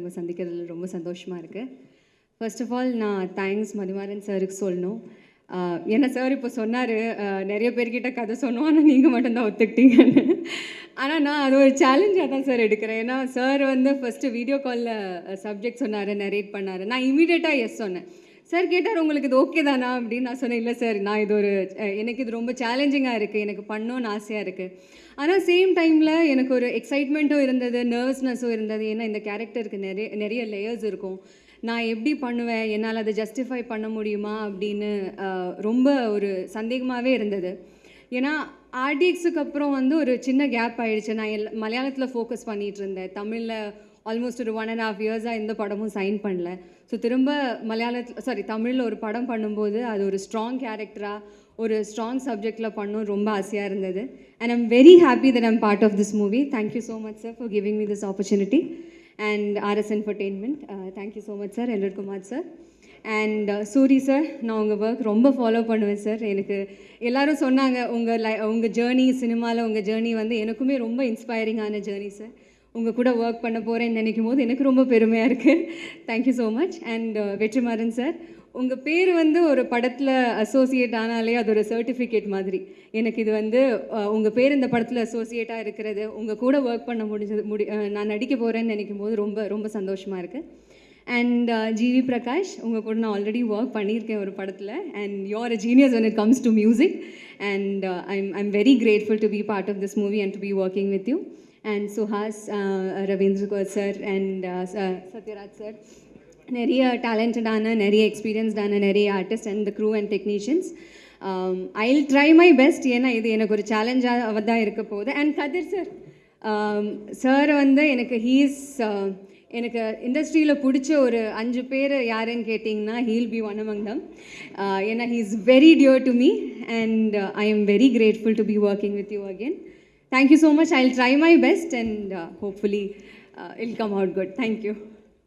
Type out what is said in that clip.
நம்ம சந்திக்கிறதுல ரொம்ப சந்தோஷமாக இருக்குது ஃபர்ஸ்ட் ஆஃப் ஆல் நான் தேங்க்ஸ் மதிமாறன் சாருக்கு சொல்லணும். ஏன்னா சார் இப்போ சொன்னார் நிறைய பேர்கிட்ட கதை சொன்னோம் ஆனால் நீங்கள் மட்டும்தான் ஒத்துக்கிட்டீங்கன்னு. ஆனால் நான் அது ஒரு சேலஞ்சாக தான் சார் எடுக்கிறேன். ஏன்னா சார் வந்து ஃபஸ்ட்டு வீடியோ காலில் சப்ஜெக்ட் சொன்னார் நரேட் பண்ணார். நான் இமீடியட்டாக எஸ் சொன்னேன். சார் கேட்டார் உங்களுக்கு இது ஓகே தானா? அப்படின்னு நான் சொன்னேன் இல்லை சார் நான் இது ஒரு எனக்கு இது ரொம்ப சேலஞ்சிங்காக இருக்குது எனக்கு பண்ணணும்னு ஆசையாக இருக்குது ஆனால் சேம் டைமில் எனக்கு ஒரு எக்ஸைட்மெண்ட்டும் இருந்தது நர்வஸ்னஸும் இருந்தது. ஏன்னா இந்த கேரக்டருக்கு நிறைய நிறைய லேயர்ஸ் இருக்கும். நான் எப்படி பண்ணுவேன்? என்னால் அதை ஜஸ்டிஃபை பண்ண முடியுமா? அப்படின்னு ரொம்ப ஒரு சந்தேகமாகவே இருந்தது. ஏன்னா ஆர்டிஎக்ஸுக்கு அப்புறம் வந்து ஒரு சின்ன கேப் ஆகிடுச்சு நான் எல் மலையாளத்தில் ஃபோக்கஸ் பண்ணிகிட்டு இருந்தேன். தமிழில் ஆல்மோஸ்ட் ஒரு ஒன் அண்ட் ஹாஃப் இயர்ஸாக எந்த படமும் சைன் பண்ணல. ஸோ திரும்ப மலையாளத்தில் சாரி தமிழில் ஒரு படம் பண்ணும்போது அது ஒரு ஸ்ட்ராங் கேரக்டராக ஒரு ஸ்ட்ராங் சப்ஜெக்டில் பண்ணும் ரொம்ப ஆசையாக இருந்தது. And I'm very happy that I'm part of this movie thank you so much sir for giving me this opportunity and R S entertainment thank you so much sir Elred Kumar sir and Soori sir நான் உங்கள் work ரொம்ப follow பண்ணுவேன் sir எனக்கு எல்லாரும் சொன்னாங்க உங்கள் லை உங்கள் journey சினிமாவில் உங்கள் ஜேர்னி வந்து எனக்குமே ரொம்ப இன்ஸ்பைரிங்கான ஜேர்னி சார் உங்கள் கூட ஒர்க் பண்ண போகிறேன்னு நினைக்கும் போது எனக்கு ரொம்ப பெருமையாக இருக்குது thank you so much and uh, Vetrimaaran sir உங்கள் பேர் வந்து ஒரு படத்தில் அசோசியேட் ஆனாலே அது ஒரு சர்டிஃபிகேட் மாதிரி. எனக்கு இது வந்து உங்கள் பேர் இந்த படத்தில் அசோசியேட்டாக இருக்கிறது உங்கள் கூட ஒர்க் பண்ண முடிஞ்சது முடி நான் நடிக்க போகிறேன்னு நினைக்கும் போது ரொம்ப ரொம்ப சந்தோஷமாக இருக்குது அண்ட் ஜிவி uh, பிரகாஷ் உங்கள் கூட நான் ஆல்ரெடி ஒர்க் பண்ணியிருக்கேன் ஒரு படத்தில். And your a genius comes it music and I and I I'm, very grateful to be part of this movie and to be working with you and Suhas Ravindra sir and Sathyaraj sir நிறைய டேலண்டடான நிறைய எக்ஸ்பீரியன்ஸ்டான நிறைய artist and the crew and technicians I'll try my best ஏன்னா இது எனக்கு ஒரு சேலஞ்சாக தான் இருக்க போகுது. அண்ட் கதிர் சார் சார் வந்து எனக்கு ஹீஸ் எனக்கு இண்டஸ்ட்ரியில் பிடிச்ச ஒரு அஞ்சு பேர் யாருன்னு கேட்டிங்கன்னா he'll be one among them ஏன்னா he is very dear to me and I am very grateful to be working with you Thank you so much. I'll try my best and uh, hopefully uh, it'll come out good. Thank you.